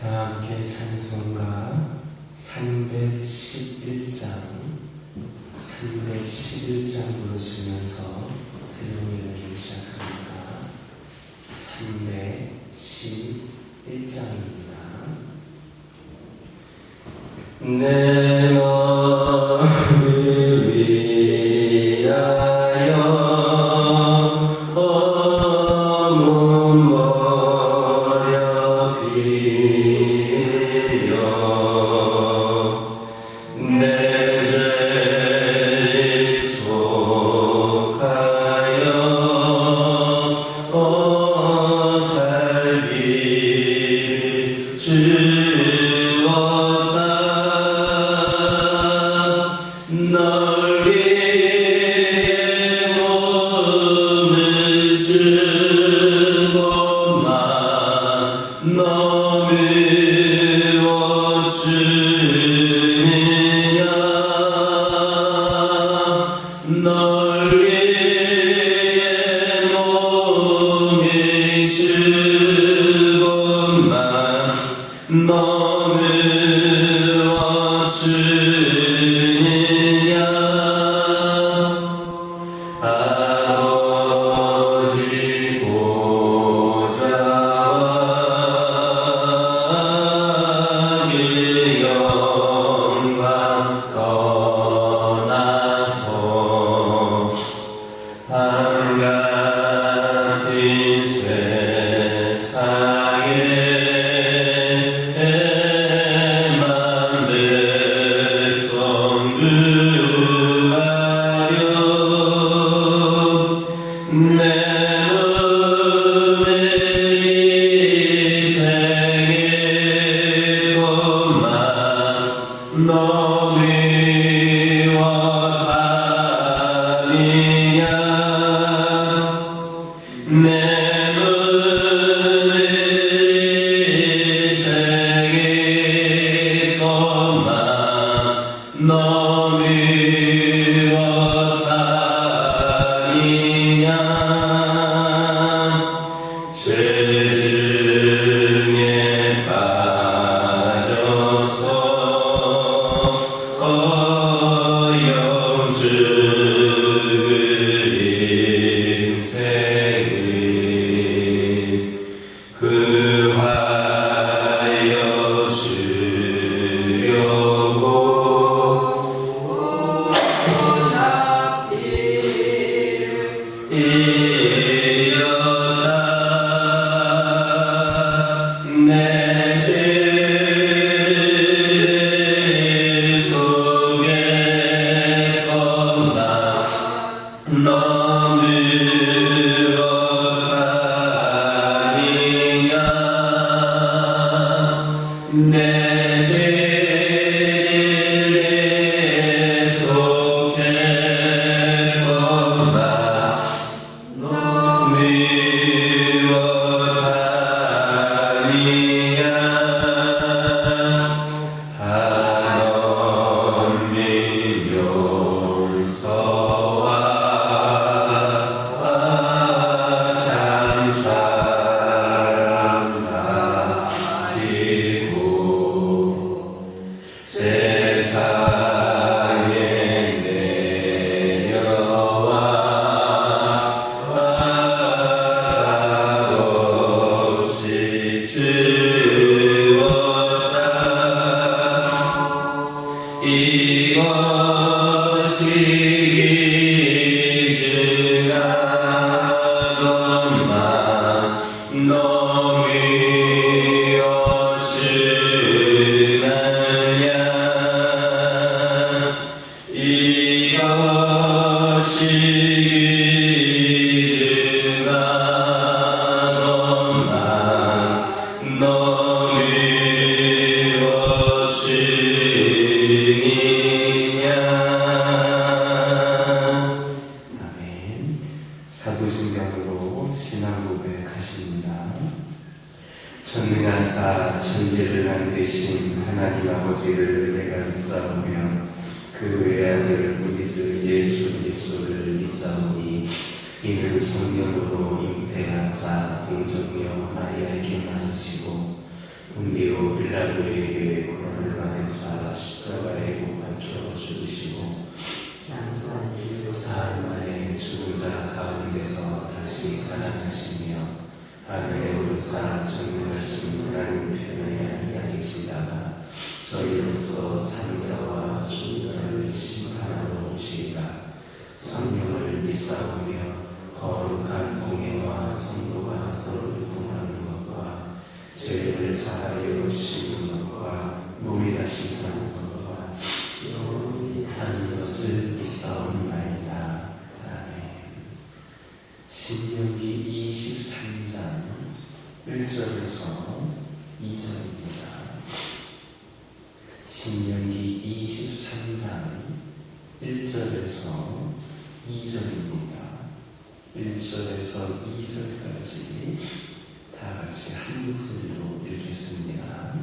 다 함께 찬송가 311장 311장 부르시면서 새로운 시작합니다. 311장입니다. 네. 것을 Amen. 왕족이여 마리아에게 나으시고 본디오 빌라도에게 고난을 받으사 십자가에 못 박혀 죽으시고 사흘 만에 죽은 자 가운데서 다시 살아나시며 하늘에 오르사 전능하신 하나님 편에 앉아 계시다가 저희로서 산자와 죽은 자를 심판하러 오시리라. 성령을 믿사오며 거룩한 공예와 성도가 서로 동하는 것과 죄를 사하여 주시는 것과 노래하신다는 것과 영원히 사는 것을 믿사옵나이다. 아멘. 신명기 23장 1절에서 2절입니다. 신명기 23장 1절에서 2절입니다. 1절에서 2절까지 다 같이 한 목소리로 읽겠습니다.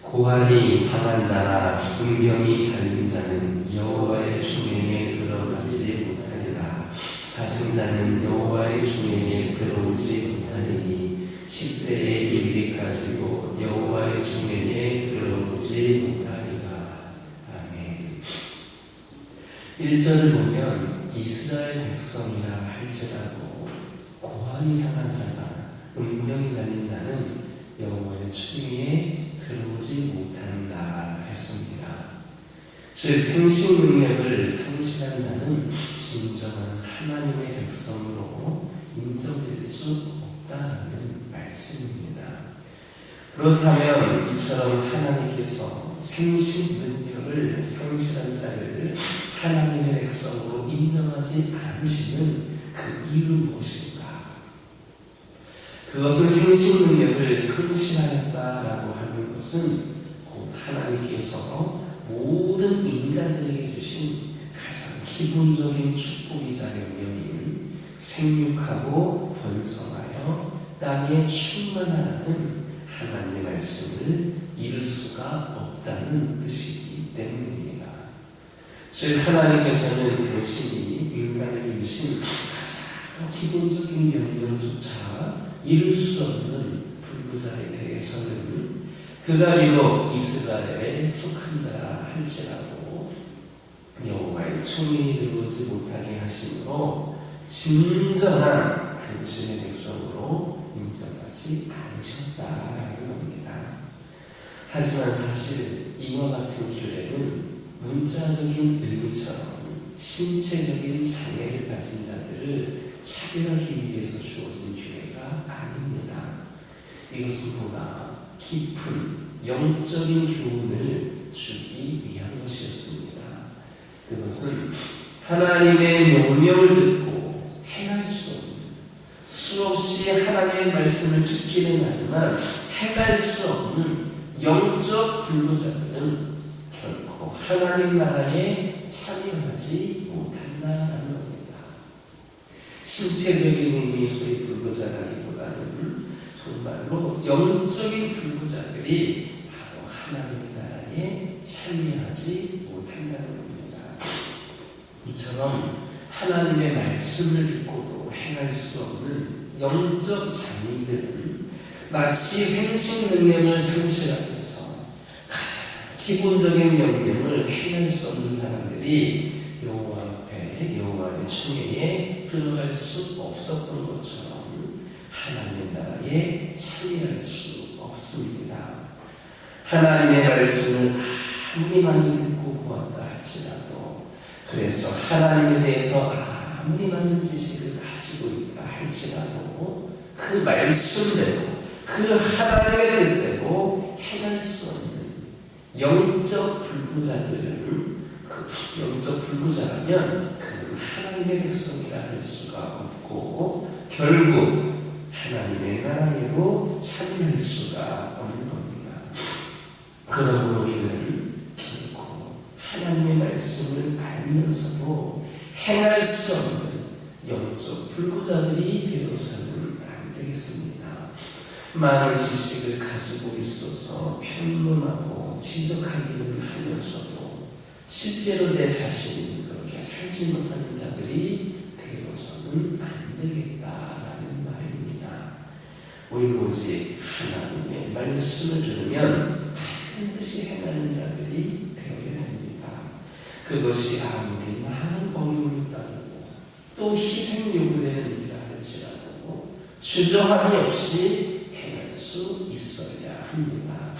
고환이 상한 자나 분병이 잘린 자는 여호와의 총회에 들어가지 못하리라. 사승자는 여호와의 총회에 들어오지 못하리니 10대에 이르기까지도 여호와의 총회에 들어오지 못하리라. 아멘. 1절을 보면 이스라엘 백성이라 할지라도 고환이 상한 자나 음경이 잘린 자는 여호와의 총회에 들어오지 못한다 했습니다. 즉 생식 능력을 상실한 자는 진정한 하나님의 백성으로 인정될 수 없다는 말씀입니다. 그렇다면 이처럼 하나님께서 생식 능력을 상실한 자를 하나님의 백성으로 인정하지 않으시는 그 이유는 무엇일까? 그것은 생식 능력을 상실하였다라고 하는 것은 곧 하나님께서 모든 인간들에게 주신 가장 기본적인 축복이자 명령인 생육하고 번성하여 땅에 충만하라는 하나님의 말씀을 이룰 수가 없다는 뜻이기 때문입니다. 즉 하나님께서는 당신이 인간에게 주신 가장 기본적인 명령조차 이룰 수 없는 불구자에 대해서는 그가 비록 이스라엘에 속한 자라 할지라도 여호와의 총이 들어오지 못하게 하심으로 진정한 당신의 백성으로 인정하지 않으셨다라는 겁니다. 하지만 사실 이와 같은 규례는 문자적인 의미처럼 신체적인 장애를 가진 자들을 차별하기 위해서 주어진 규례가 아닙니다. 이것은 보다 깊은 영적인 교훈을 주기 위한 것이었습니다. 그것은 하나님의 명령을 듣고 행할 수 없는 수없이 하나님의 말씀을 듣기는 하지만 행할 수 없는 영적 불구자들은 하나님 나라에 참여하지 못한다는 겁니다. 신체적인 의미에서의 불구자라기보다는 정말로 영적인 불구자들이 바로 하나님의 나라에 참여하지 못한다는 겁니다. 이처럼 하나님의 말씀을 듣고도 행할 수 없는 영적 장인들은 마치 생식 능력을 상실하면서 기본적인 명령을 수 없는 사람들이 여호와 앞에 여호와의 총회에 들어갈 수 없었던 것처럼 하나님의 나라에 참여할 수 없습니다. 하나님의 말씀을 아무리 많이 듣고 보았다 할지라도 그래서 하나님에 대해서 아무리 많은 지식을 가지고 있다 할지라도 그 말씀대로 그 하나님의 뜻대로 행할 수 없는 영적 불구자들은 그 영적 불구자라면 그는 하나님의 백성이라 할 수가 없고 결국 하나님의 나라로 참여할 수가 없는 겁니다. 그러므로 우리는 결코 하나님의 말씀을 알면서도 행할 수 없는 영적 불구자들이 되어서는 안 되겠습니다. 많은 지식을 가지고 있어서 평론하고 지적하기는 하면서도 실제로 내 자신이 그렇게 살지 못하는 자들이 되어서는 안 되겠다라는 말입니다. 우리 오직 하나님의 말씀을 들으면 반드시 행하는 자들이 되어야 합니다. 그것이 아무리 많은 어려움이 따르고 또 희생 요구되는 일이라 할지라도 주저함이 없이 행할 수 있어야 합니다.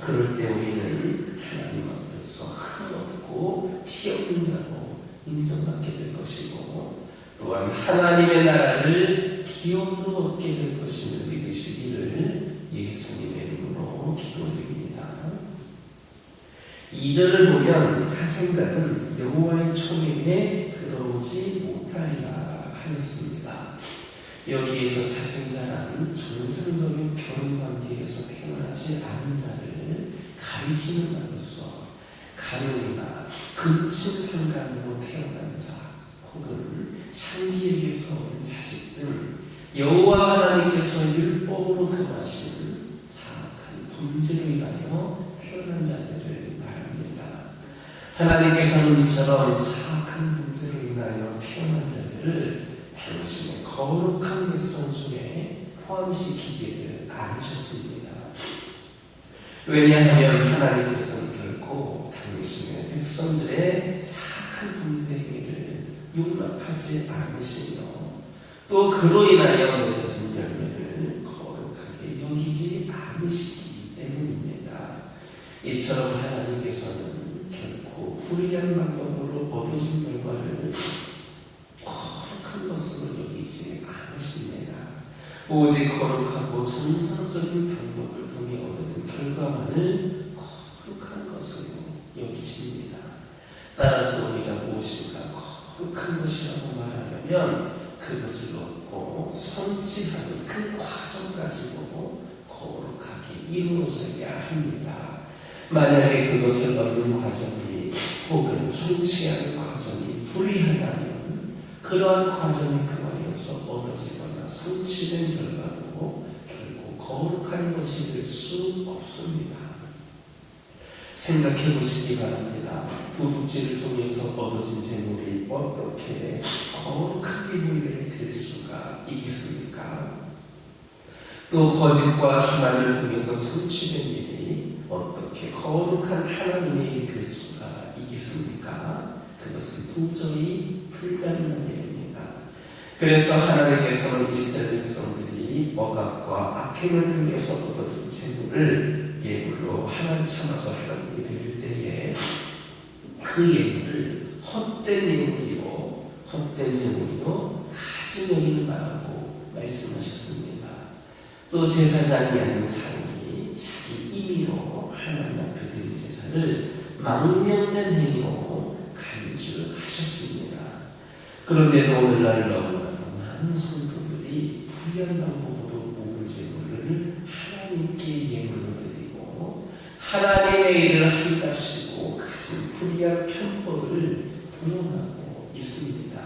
그럴 때 우리는 하나님 앞에서 흠없고 피 없는 자로 인정받게 될 것이고 또한 하나님의 나라를 기업으로 얻게 될 것임을 믿으시기를 예수님의 이름으로 기도드립니다. 2절을 보면 사생각은 여호와의 총회에 들어오지 못하리라 하였습니다. 여기에서 사생자란 정상적인 결혼 관계에서 태어나지 않은 자를 가리키는 말로서 가령이나 근친 상간으로 태어난 자 혹은 창기에게서 얻은 자식 등 여호와 하나님께서 율법으로 금하신 사악한 범죄로 인하여 태어난 자들을 말합니다. 하나님께서는 이처럼 사악한 범죄로 인하여 태어난 자들을 당신의 거룩한 백성 중에 포함시키지를 않으셨습니다. 왜냐하면 당신의 백성들의 사악한 범죄를 용납하지 않으시며 또 그로 인하여 맺어진 열매를 거룩하게 여기지 않으시기 때문입니다. 이처럼 하나님께서는 결코 불의한 방법으로 얻어진 결과를 거룩한 것으로 여기지 않으십니다. 오직 거룩하고 정상적인 방법을 통해 얻어진 결과만을 거룩한. 따라서 우리가 무엇인가 거룩한 것이라고 말하려면 그것을 얻고 성취하는 그 과정까지 보고 거룩하게 이루어져야 합니다. 만약에 그것을 얻는 과정이 혹은 성취하는 과정이 불이하다면 그러한 과정에 그하여서 얻어지거나 성취된 결과도 결국 거룩한 것이 될 수 없습니다. 생각해 보시기 바랍니다. 도둑질을 통해서 얻어진 재물이 어떻게 거룩한 재물이 될 수가 있겠습니까? 또 거짓과 기만을 통해서 성취된 일이 어떻게 거룩한 하나님의 일이 될 수가 있겠습니까? 그것은 도저히 불가능한 일입니다. 그래서 하나님께서는 이스라엘 백성들이 억압과 악행을 통해서 얻어진 재물을 참아서 하나님께 드릴 때에 그 예물을 헛된 예물이요 헛된 재물이요 가진 여기는 말라고 말씀하셨습니다. 또 제사장이 아닌 사람이 자기 임의로 하나님 앞에 드린 제사를 망령된 행위로 간주하셨습니다. 그런데도 오늘날 너무나도 많은 성도들이 불리한 방법으로 모은 재물을 하나님께 예물로 드리고 하나님의 일을 한답시고 가진 불리한 편법을 부용하고 있습니다.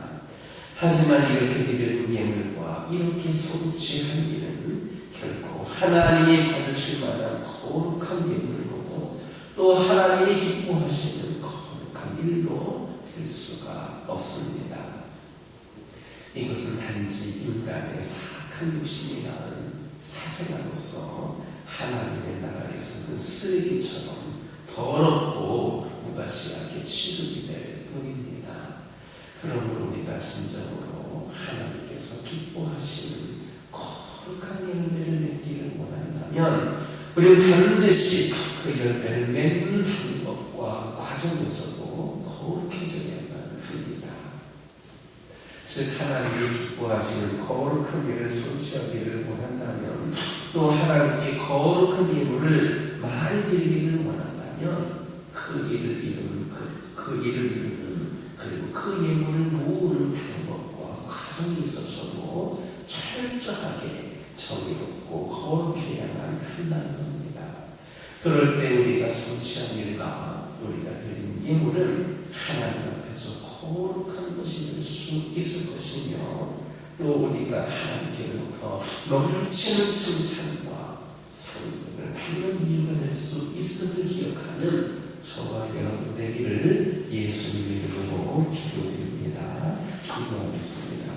하지만 이렇게 드려진 예물과 이렇게 성취한 일은 결코 하나님이 받으실 만한 거룩한 예물로 또 하나님이 기뻐하시는 거룩한 일로 될 수가 없습니다. 이것은 단지 인간의 사악한 욕심이 낳은 사생아로서 하나님의 나라에서 는 쓰레기처럼 더럽고 무가치하게 취급이 될 뿐입니다. 그러므로 우리가 진정으로 하나님께서 기뻐하시는 거룩한 열매를 맺기를 원한다면 우리는 반드시 그 열매를 맺는 방법과 과정에서도 거룩해져야만 합니다. 즉 하나님이 기뻐하시는 거룩한 일을 성취하기를 원한다면 또 하나님께 거룩한 예물을 많이 드리기를 원한다면 그 일을 이루는 그, 그 일을 이루는 그리고 그 예물을 모으는 방법과 과정에 있어서도 철저하게 정의롭고 거룩해야만 한다는 겁니다. 그럴 때 우리가 성취한 일과 우리가 드린 예물은 하나님 앞에서 거룩한 것이 될수 있을 것이며 또 우리가 하나님께로부터 넘치는 칭찬과 상을 받는 이유가 될 수 있음을 기억하는 저와 여러분 되기를 예수님 이름으로 기도드립니다. 기도하겠습니다.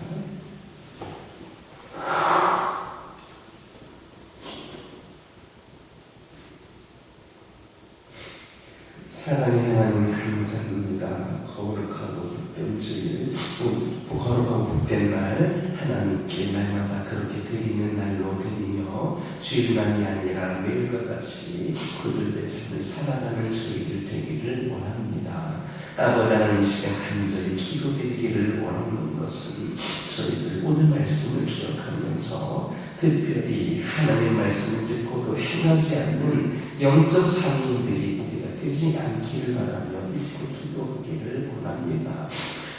사랑의 하나님 감사합니다. 거룩하고 복된 주일, 또 거룩하고 복된 날 하나님께 날마다 그렇게 드리는 날로 드리며 주일만이 아니라 매일과 같이 그들의 삶을 살아가는 저희들 되기를 원합니다. 아버지 하나님 이 시간 간절히 기도드리기를 원하는 것은 저희들 오늘 말씀을 기억하면서 특별히 하나님 말씀을 듣고도 행하지 않는 영적 장애인들이 우리가 되지 않기를 바라며 이 시간 기도하기를 원합니다.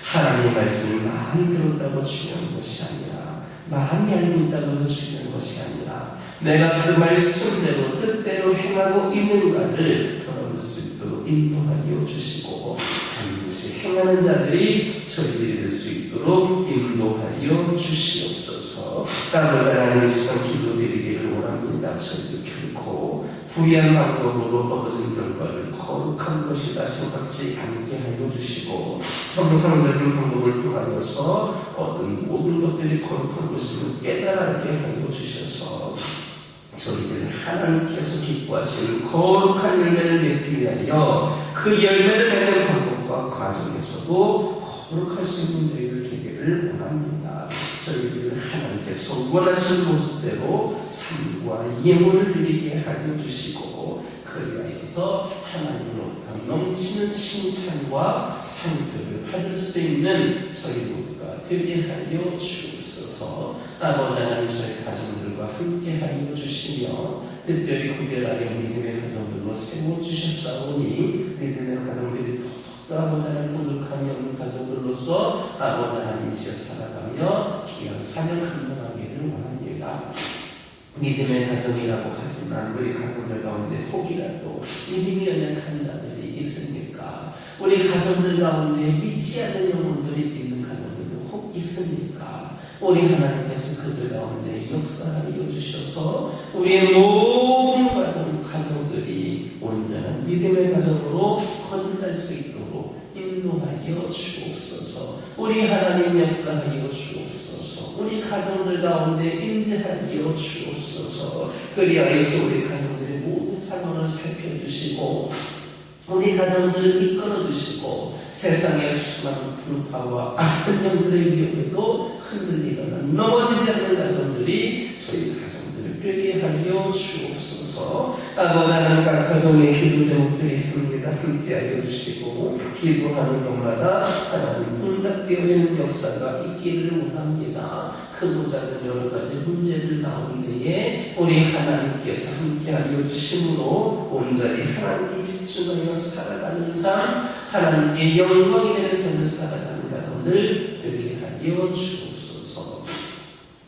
하나님의 말씀을 많이 들었다고 중요한 것이 아니라 많이 알고 있다고 해서 중요한 것이 아니라 내가 그 말씀대로 뜻대로 행하고 있는가를 돌아볼 수 있도록 인도하여 주시고 반드시 행하는 자들이 저희들이 될 수 있도록 인도하여 주시옵소서 아버지 하나님 이 시간 기도드리기를 원합니다 저희들 결코 부유한 방법으로 얻어진 결과를 거룩한 것이다 생각지 않게 하여 주시고 정상적인 방법을 통하여서 얻은 모든 것들이 거룩한 것임을 깨달게 하여 주셔서 저희들 하나님께서 기뻐하시는 거룩한 열매를 맺기 위하여 그 열매를 맺는 방법과 과정에서도 거룩할 수 있는 저희들 되기를 원합니다. 저희들 하나님께서 원하시는 모습대로 삶과 예물을 드리게 하여 주시고 그리하여서 하나님으로부터 넘치는 칭찬과 상들을 받을 수 있는 저희 모두가 되게 하여 주옵소서. 아버지 하나님 저희 가정들과 함께 하여 주시며 특별히 구별하여 믿음의 가정들로 세워주셨사오니 믿음의 가정들이 더욱더 아버지 하나님 부족함이 없는 가정들로서 아버지 하나님이시여 살아가며 귀한 자녀 감당하기를 원합니다. 믿음의 가정이라고 하지만 우리 가정들 가운데 혹이라도 믿음이 연약한 자들이 있습니까? 우리 가정들 가운데 믿지 않는 영혼들이 있는 가정들도 혹 있습니까? 우리 하나님께서 그들 가운데 역사하여 주셔서 우리의 모든 가정, 가정들이 온전한 믿음의 가정으로 거듭날 수 있도록 인도하여 주옵소서. 우리 하나님 역사하여 주옵소서. 우리 가정들 가운데 임재하여 주옵소서. 그리하여서 우리 가정들의 모든 상황을 살펴주시고 우리 가정들을 이끌어 주시고 세상의 수많은 불파와 악한 영들의 위협에도 흔들리거나 넘어지지 않는 가정들이 저희 되게 하여 주옵소서. 아버지 하나님 각 가정에 기도 제목들이 있습니다. 함께 하여 주시고 기도하는 것마다 하나님 응답되어지는 역사가 있기를 원합니다. 크고 작은 여러 가지 문제들 가운데에 우리 하나님께서 함께 하여 주심으로 온전히 하나님께 집중하여 살아가는 삶 하나님께 영광이 되는 삶을 살아가는 가정들 되게 하여 주옵소서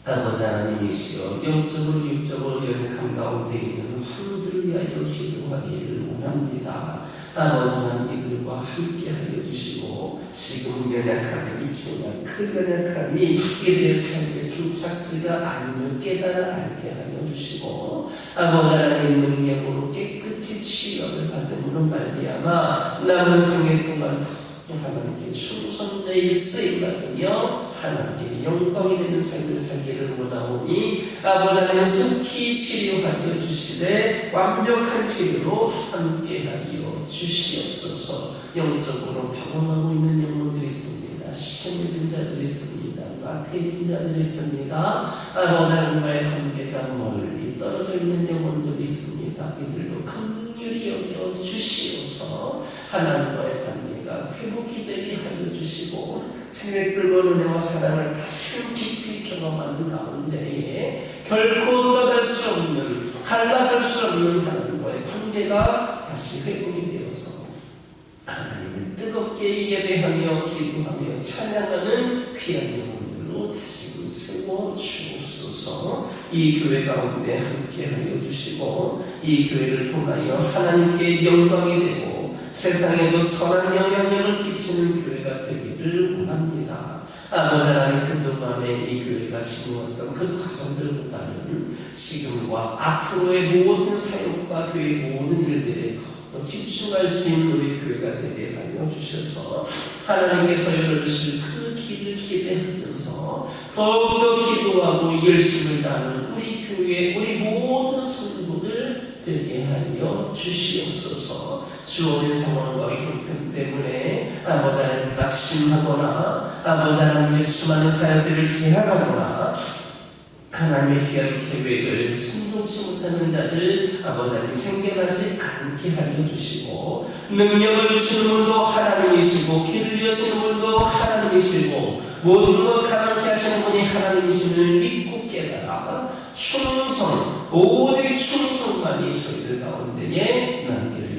아버지 하나님이시여 영적으로 육적으로 연약한 가운데 있는 환우들을 위하여 기도하기를 원합니다. 아버지 하나님 이들과 함께하여 주시고 지금 연약함에 입증한 그 연약함이 이들의 삶의 종착지가 아님을 깨달아 알게 하여 주시고 아버지 하나님 능력으로 깨끗이 치유를 받음으로 말미암아 남은 생애 동안 또 하나님께 충성되이 쓰임받으며 하나님께 영광이 되는 삶을 살기를 원하오니 아버지 하나님 속히 치료하여 주시되 완벽한 치료로 함께하여 주시옵소서. 영적으로 병원하고 있는 영혼들이 있습니다. 시험이 든 자들이 있습니다. 나태해진 자들이 있습니다. 아버지 하나님과의 관계가 멀리 떨어져 있는 영혼들이 있습니다. 이들도 긍휼히 여겨 주시옵소서. 하나님과의 관계가 회복이 되게 하여 주의 뜨거운 은혜와 사랑을 다시금 깊이 경험하는 가운데에 결코 떠날 수 없는 갈라설 수 없는 하나님과의 관계가 다시 회복이 되어서 하나님을 뜨겁게 예배하며 기도하며 찬양하는 귀한 영혼들로 다시금 세워 주옵소서. 이 교회 가운데 함께 하여 주시고 이 교회를 통하여 하나님께 영광이 되고 세상에도 선한 영향력을 끼치는 교회가 되기를 원합니다. 아버지 하나님 그동안에 이 교회가 지금었던 그 과정들보다는 지금과 앞으로의 모든 사역과 교회의 모든 일들에 더 집중할 수 있는 우리 교회가 되게 하여 주셔서 하나님께서 열어주실 그 길을 기대하면서 더욱더 기도하고 열심을 다하는 우리 교회 우리 모든 성도들 되게 하여 주시옵소서 주어진 상황과 형편 때문에 하나님 낙심하거나 아버지 하나님의 수많은 사역들을 제한하거나 하나님의 귀한 계획을 순종치 못하는 자들 아버지 하나님 생겨나지 않게 하여 주시고 능력을 주시는 분도 하나님이시고 길을 여시는 분도 하나님이시고 모든 것 가능케 하시는 분이 하나님이심을 믿고 깨달아 충성 오직 충성만이 저희들 가운데에 남길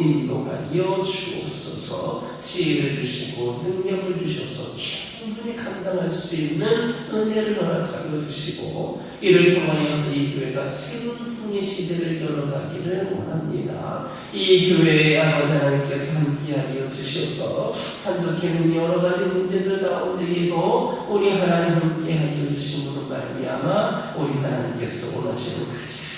수 있도록 인도하여 주옵소서 지혜를 주시고 능력을 주셔서 충분히 감당할 수 있는 은혜를 허락하여 주시고 이를 통하여서 이 교회가 새로운 풍의 시대를 열어가기를 원합니다. 이 교회에 아버지 하나님께서 함께하여 주셔서 산적해는 여러 가지 문제들 가운데에도 우리 하나님 함께하여 주심으로 말미암아 우리 하나님께서 원하시는 가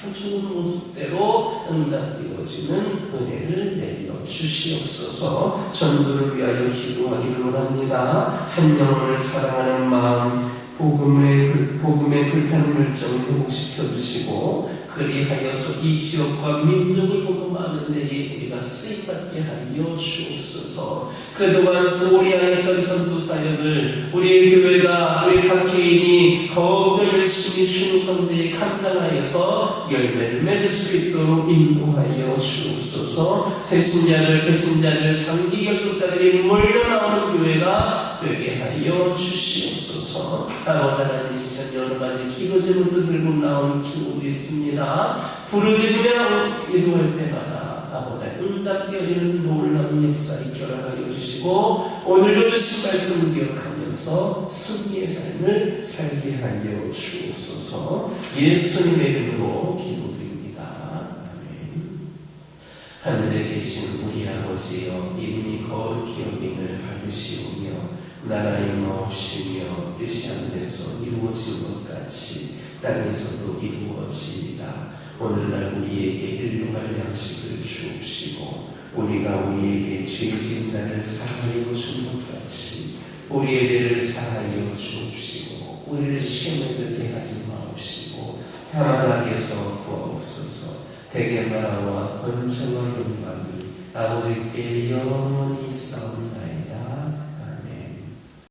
장 좋은 모습대로 응답되어지는 은혜를 내려 주시옵소서 전도를 위하여 기도하기를 원합니다. 한 영혼을 사랑하는 마음 복음의, 불- 복음의 불타는 열정을 회복시켜 주시고 그리하여서 이 지역과 민족을 보고 많은 데에 우리가 쓰임받게 하여 주옵소서. 그동안 소홀히 하였던 전도 사역을 우리의 교회가 우리 각 개인이 더욱더 열심히 충성되이 감당하여서 열매를 맺을 수 있도록 인도하여 주옵소서. 새신자들 개신자들 장기 결속자들이 몰려나오는 교회가 되게 하여 주시옵소서. 아버지 하나님 이 시간 여러 가지 기도 제목도 들고 나온 기도도 있습니다. 부르짖으며 기도할 때마다 아버지 응답되어지는 놀라운 역사 있결하여 주시고 오늘도 주신 말씀을 기억하면서 승리의 삶을 살게 하여 주옵소서. 예수님의 이름으로 기도드립니다. 하늘에 계신 우리 아버지여 이름이 거룩히 여김을 받으시오며 나라의 마옵시며 뜻이 하늘에서 이루어진 것 같이 땅에서도 이루어지이다 오늘날 우리에게 일용할 양식을 주옵시고 우리가 우리에게 죄 지은 자를 사하여 준것 같이 우리의 죄를 사하여 주옵시고 우리를 시험에 들게 하지 마옵시고 다만 악에서 구하옵소서. 대개 나라와 권세와 영광이 아버지께 영원히 싸움나이다